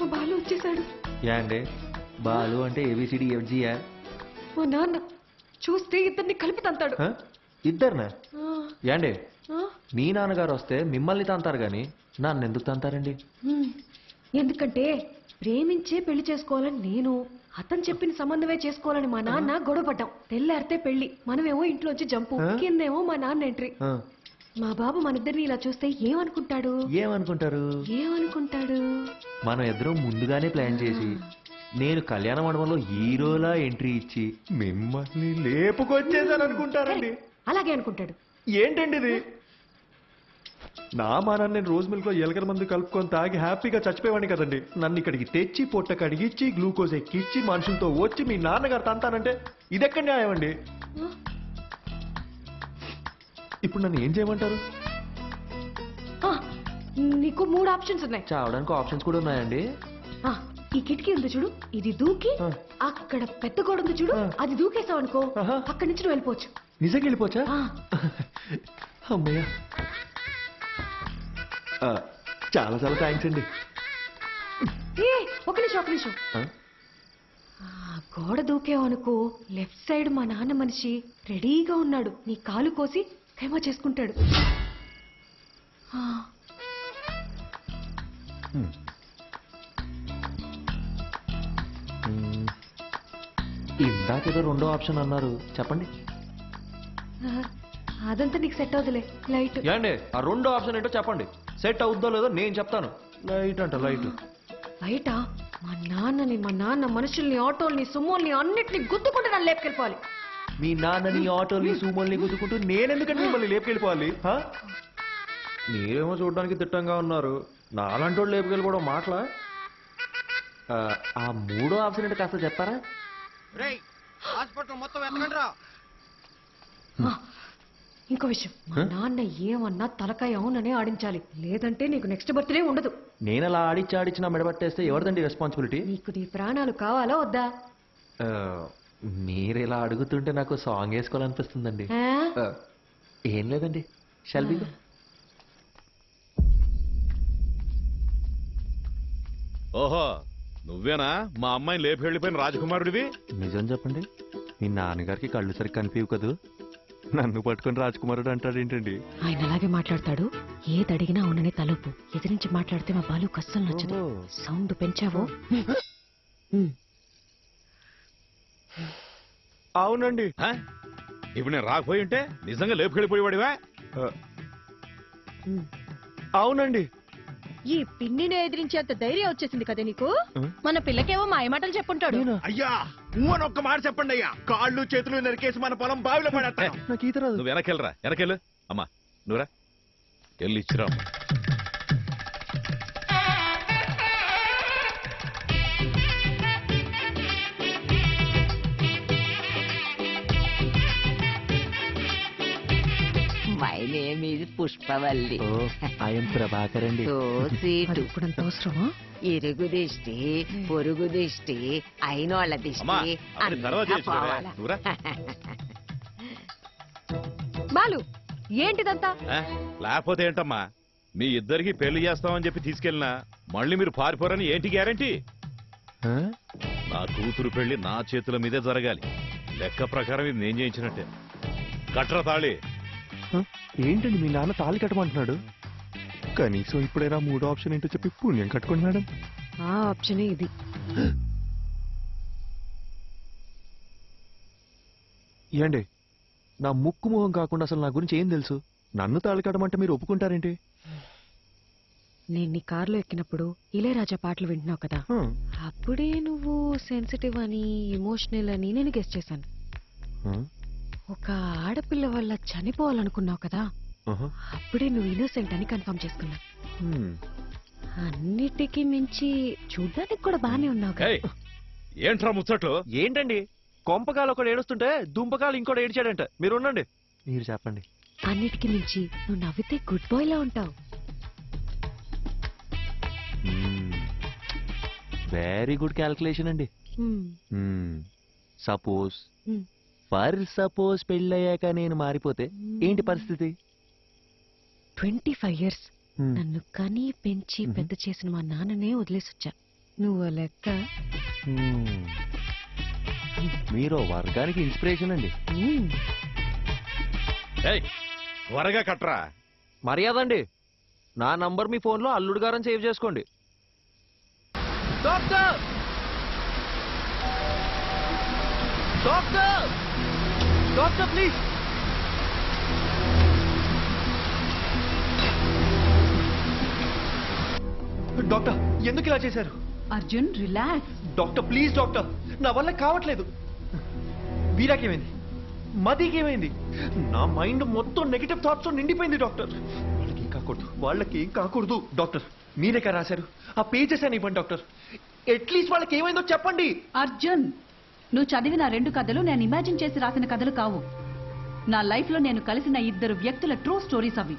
మా బాలు వచ్చేసాడు. యా అండి. బాలు అంటే ఏబిసిడి ఎఫ్జియా మా నాన్న చూస్తే ఇద్దరిని కలిపి తంతాడు. ఇద్దరునా? యాండి మీ నాన్నగారు వస్తే మిమ్మల్ని తంతారు గాని నన్ను ఎందుకు తంతారండి. ఎందుకంటే ప్రేమించే పెళ్ళి చేసుకోవాలని నేను అతను చెప్పిన సంబంధమే చేసుకోవాలని మా నాన్న గొడవపడ్డాం. తెల్లారితే పెళ్ళి మనమేమో ఇంట్లోంచి జంపు? కిందేమో మా నాన్న ఎంట్రీ. మా బాబు మనిద్దరిని ఇలా చూస్తే ఏమనుకుంటాడు? ఏమనుకుంటారు? ఏమనుకుంటాడు? మనం ఇద్దరం ముందుగానే ప్లాన్ చేసి నేను కళ్యాణ మండపంలో హీరోలా ఎంట్రీ ఇచ్చి మిమ్మల్ని లేపుకొచ్చేసాను అనుకుంటారండి అలాగే అనుకుంటాడు. ఏంటండి ఇది? నా మానాన్ని నేను రోజు మిల్క్లో ఎలకల మంది కలుపుకొని తాగి హ్యాపీగా చచ్చిపోయేవాడిని కదండి. నన్ను ఇక్కడికి తెచ్చి పొట్ట కడిగిచ్చి గ్లూకోజ్ ఎక్కిచ్చి మనుషులతో వచ్చి మీ నాన్నగారు తంతానంటే ఇదెక్కడ న్యాయం అండి ఇప్పుడు నన్ను ఏం చేయమంటారు? నీకు మూడు ఆప్షన్స్ ఉన్నాయి. చావడానికి ఆప్షన్స్ కూడా ఉన్నాయండి. ఈ కిటికీ ఉంది చూడు ఇది దూకి. అక్కడ పెద్ద గోడ ఉంది చూడు. అది దూకేసావు అనుకో. అక్కడి నుంచి నువ్వు వెళ్ళిపోవచ్చు. నిజంగా వెళ్ళిపోచా ఆ, అమ్మయ్య. చాలా చాలా థ్యాంక్స్ అండి. ఏ ఒక నిమిషం ఒక నిమిషం. గోడ దూకేవు అనుకో లెఫ్ట్ సైడ్ మా నాన్న మనిషి రెడీగా ఉన్నాడు. నీ కాలు కోసి ఖైమా చేసుకుంటాడు. ఇందాకేదో రెండో ఆప్షన్ అన్నారు. చెప్పండి. అదంతా నీకు సెట్ అవుతులే. లైట్. ఏండి? ఆ రెండో ఆప్షన్ ఏంటో చెప్పండి. సెట్ అవుద్దో లేదో నేను చెప్తాను. లైట్ అంట లైట్. బయట మా నాన్నని మా నాన్న మనుషుల్ని ఆటోల్ని సుమోల్ని అన్నిటిని గుద్దుకుంటే నన్ను లేపుకెళ్ళిపోవాలి. మీ నాన్నని ఆటోని సూమోల్ని గుద్దుకుంటూ నేనెందుకంటే మిమ్మల్ని లేపుకెళ్ళిపోవాలి? హా? మీరేమో చూడడానికి తిట్టంగా ఉన్నారు. నాలాంటి వాళ్ళు లేపుకెళ్ళిపోవడం మాటలా? ఆ, ఆ మూడో ఆప్షన్ ఏంటో కాస్త చెప్తారా? హాస్పిటల్ మొత్తం ఇంకో విషయం. మా నాన్న ఏమన్నా తలకాయ అవుననే ఆడించాలి. లేదంటే నీకు నెక్స్ట్ బర్త్డే ఉండదు. నేను అలా ఆడిచ్చి ఆడిచ్చి నా మెడబట్టేస్తే ఎవరిదండి రెస్పాన్సిబిలిటీ నీకు నీ ప్రాణాలు కావాలా వద్దా? మీరు ఇలా అడుగుతుంటే నాకు సాంగ్ వేసుకోవాలనిపిస్తుందండి. ఆ? ఆ, ఏం లేదండి. షల్బీ ఓహో నువ్వేనా? మా అమ్మాయిని లేపి వెళ్ళిపోయిన రాజకుమారుడివి? నిజం చెప్పండి. మీ నాన్నగారికి కళ్ళు సరిగ్గా కనిపించవు కదూ? నన్ను పట్టుకొని రాజకుమారుడు అంటాడు ఏంటండి? ఆయన అలాగే మాట్లాడతాడు. ఏది అడిగినా అవుననే తలుపు. ఎదిరించి మాట్లాడితే మా బాలు కష్టం నచ్చదు. ఓహో. సౌండ్ పెంచావో. అవునండి. హ? ఇప్పుడు నేను రాకపోయి ఉంటే నిజంగా లేపు వెళ్ళిపోయేవాడివా ఉమ్. అవునండి. ఈ పిన్నిని ఎదిరించేంత ధైర్యం వచ్చేసింది కదా నీకు? మన పిల్లకేవో మాయమాటలు చెప్పుంటాడు. అయ్యా అని ఒక్క మాట చెప్పండి అయ్యా. కాళ్ళు చేతులు నరికేసి మన పొలం బావిలో పడేస్తాను. నాకు ఈత రాదు. నువ్వు వెనకెళ్ళరా వెనకెళ్ళు అమ్మా నువ్వురా. వెళ్ళి ఇచ్చిరా అమ్మా. My name is Pushpavalli I'm Prabhakar అండి సీటు అది ఇప్పుడు అంత అవసరమా ఇరుగు దిష్టి పొరుగు దిష్టి అయినోళ్ళ అమ్మా దిష్టి అంతా. పోవాలా. బాలు ఏంటిదంతా ఆ? లేకపోతే ఏంటమ్మా మీ ఇద్దరికి పెళ్ళి చేస్తామని చెప్పి తీసుకెళ్ళినా మళ్ళీ మీరు పారిపోరని ఏంటి గ్యారంటీ ఆ? నా కూతురు పెళ్ళి నా చేతుల మీదే జరగాలి లెక్క ప్రకారం ఇది నేను చేయించినట్టే కట్ర తాళి? ఏంటండి మీ నాన్న తాళి కట్టమంటున్నాడు? కనీసం ఇప్పుడైనా మూడో ఆప్షన్ ఏంటో చెప్పి పుణ్యం కట్టుకోండి మేడం ఆ ఆప్షనే ఇది. ఏండి? నా ముక్కు మొహం కాకుండా అసలు నా గురించి ఏం తెలుసు? నన్ను తాళి కట్టమంటే మీరు ఒప్పుకుంటారేంటి? నేను నీ కారులో ఎక్కినప్పుడు ఇళయరాజా పాటలు వింటున్నావు కదా. అప్పుడే నువ్వు సెన్సిటివ్ అని ఎమోషనల్ అని నేను గెస్ట్ చేశాను? ఒక ఆడపిల్ల వల్ల చనిపోవాలనుకున్నావు కదా. అప్పుడే నువ్వు ఇన్నోసెంట్ అని కన్ఫర్మ్ చేసుకున్నా. అన్నిటికీ మించి చూడ్డానికి కూడా బానే ఉన్నావు ఏంట్రా ముచ్చట్లు? ఏంటండి? కొంపకాలు ఒకడు ఏడుస్తుంటే దుంపకాలు ఇంకోటి ఏడిచాడంట. మీరు ఉండండి. మీరు చెప్పండి. అన్నిటికీ మించి నువ్వు నవ్వితే గుడ్ బాయ్ లా ఉంటావు. వెరీ గుడ్ క్యాల్కులేషన్ అండి. హ్మ్. సపోజ్. ఫర్ సపోజ్ పెళ్ళయ్యాక నేను మారిపోతే ఏంటి పరిస్థితి? Twenty five years. నన్ను కని పెంచి. పెద్ద చేసిన మా నాన్ననే వదిలేసొచ్చా. నువ్వు లెక్క. మీరు వర్గానికి ఇన్స్పిరేషన్ అండి. మ్మ్. ఏయ్ త్వరగా కట్రా. మర్యాద అండి. నా నంబర్ మీ ఫోన్లో అల్లుడు గారని సేవ్ చేసుకోండి. Doctor! Doctor! Doctor please doctor ఎందుకు ఇలా చేశారు? Arjun relax doctor please doctor నా వల్ల కావట్లేదు. వీరాకేమైంది? మదికేమైంది? నా మైండ్ మొత్తం నెగిటివ్ థాట్స్ నిండిపోయింది డాక్టర్ వాళ్ళకి ఏం కాకూడదు. వాళ్ళకి ఏం కాకూడదు డాక్టర్ మీరే కదా రాశారు? ఆ పేజెస్ అని ఇవ్వండి డాక్టర్ అట్లీస్ట్ వాళ్ళకి ఏమైందో చెప్పండి. అర్జున్ నువ్వు చదివిన రెండు కథలు నేను ఇమాజిన్ చేసి రాసిన కథలు కావు. నా లైఫ్లో నేను కలిసిన ఇద్దరు వ్యక్తుల ట్రూ స్టోరీస్ అవి.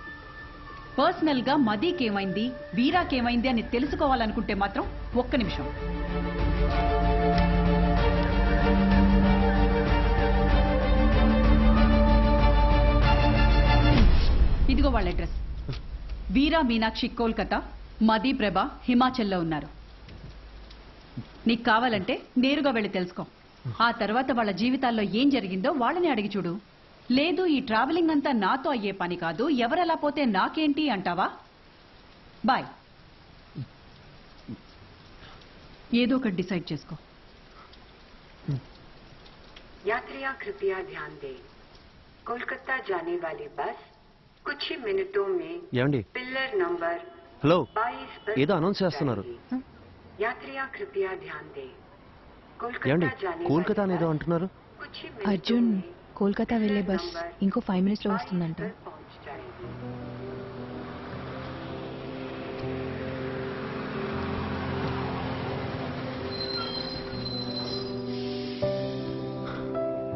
పర్సనల్గా మదీకేమైంది వీరాకేమైంది అని తెలుసుకోవాలనుకుంటే మాత్రం ఒక్క నిమిషం. ఇదిగో వాళ్ళ అడ్రస్. వీరా మీనాక్షి కోల్కతా మదీ ప్రభ హిమాచల్లో ఉన్నారు. నీకు కావాలంటే నేరుగా వెళ్ళి తెలుసుకో. ఆ తర్వాత వాళ్ళ జీవితాల్లో ఏం జరిగిందో వాళ్ళని అడిగి చూడు లేదు ఈ ట్రావెలింగ్ అంతా నాతో అయ్యే పని కాదు ఎవరెలా పోతే నాకేంటి అంటావా బాయ్ ఏదో ఒకటి డిసైడ్ చేసుకో यात्रियां कृपया ध्यान दें कोलकाता जाने वाली बस कुछ ही मिनटों में ఏమండి पिलर नंबर హలో 22 पर ఏదో అనౌన్స్ చేస్తున్నారు जाएगी। यात्रियां कृपया ध्यान दें ఏమండి కోల్కతా అనేదో అంటున్నారు? అర్జున్ కోల్కతా వెళ్ళే బస్ ఇంకో ఫైవ్ మినిట్స్లో వస్తుందంట.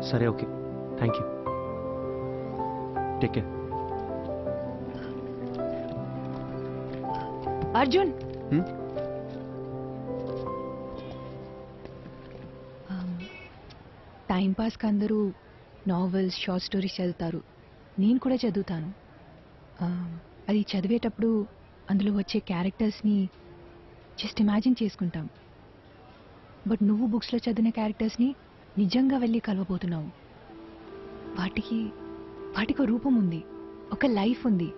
సరే okay. Thank you take care Arjun hmm? Hmm? Time పాస్కి అందరూ నావెల్స్ షార్ట్ స్టోరీస్ చదువుతారు. నేను కూడా చదువుతాను. అది చదివేటప్పుడు అందులో వచ్చే క్యారెక్టర్స్ని జస్ట్ ఇమాజిన్ చేసుకుంటాం. బట్ నువ్వు బుక్స్లో చదివిన క్యారెక్టర్స్ని నిజంగా వెళ్ళి కలవబోతున్నావు. వాటికి వాటికి ఒక రూపం ఉంది. ఒక లైఫ్ ఉంది.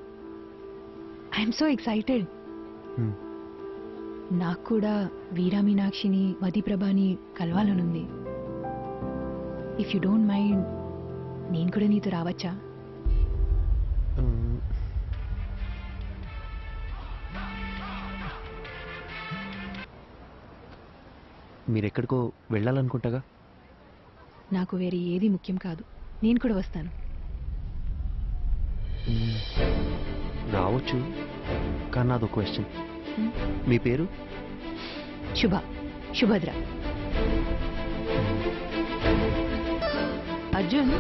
I'm so excited. నాకు కూడా వీరా మీనాక్షిని మదిప్రభాని కలవాలనుంది. ఇఫ్ యు డోంట్ మైండ్ నేను కూడా నీతో రావచ్చా మ్మ్. మీరెక్కడికో వెళ్ళాలనుకుంటాగా నాకు వేరే ఏది ముఖ్యం కాదు నేను కూడా వస్తాను. రావచ్చు కానీ నాదో క్వశ్చన్? మీ పేరు శుభ శుభద్ర అర్జున్?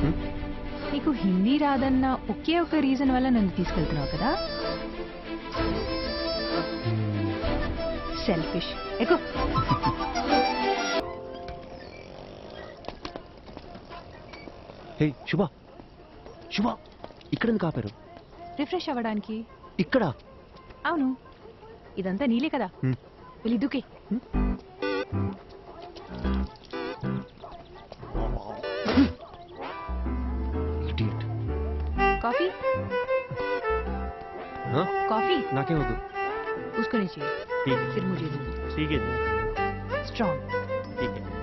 నీకు హిందీ రాదన్న ఒకే ఒక రీజన్ వల్ల నన్ను తీసుకెళ్తున్నావు కదా. సెల్ఫిష్ ఎక్కువ హే శుభ. శుభ. ఇక్కడ ఎందుకు ఆపారు? రిఫ్రెష్ అవ్వడానికి. ఇక్కడ. అవును. ఇదంతా నీలే కదా. వెళ్ళి దూకే. ಇಡಿಯಟ್ ಕಾಫಿ हाँ? कॉफ़ी? नाके हो उसको नहीं चाहिए ठीक है। फिर मुझे ठीक है स्ट्रॉन्ग ठीक है।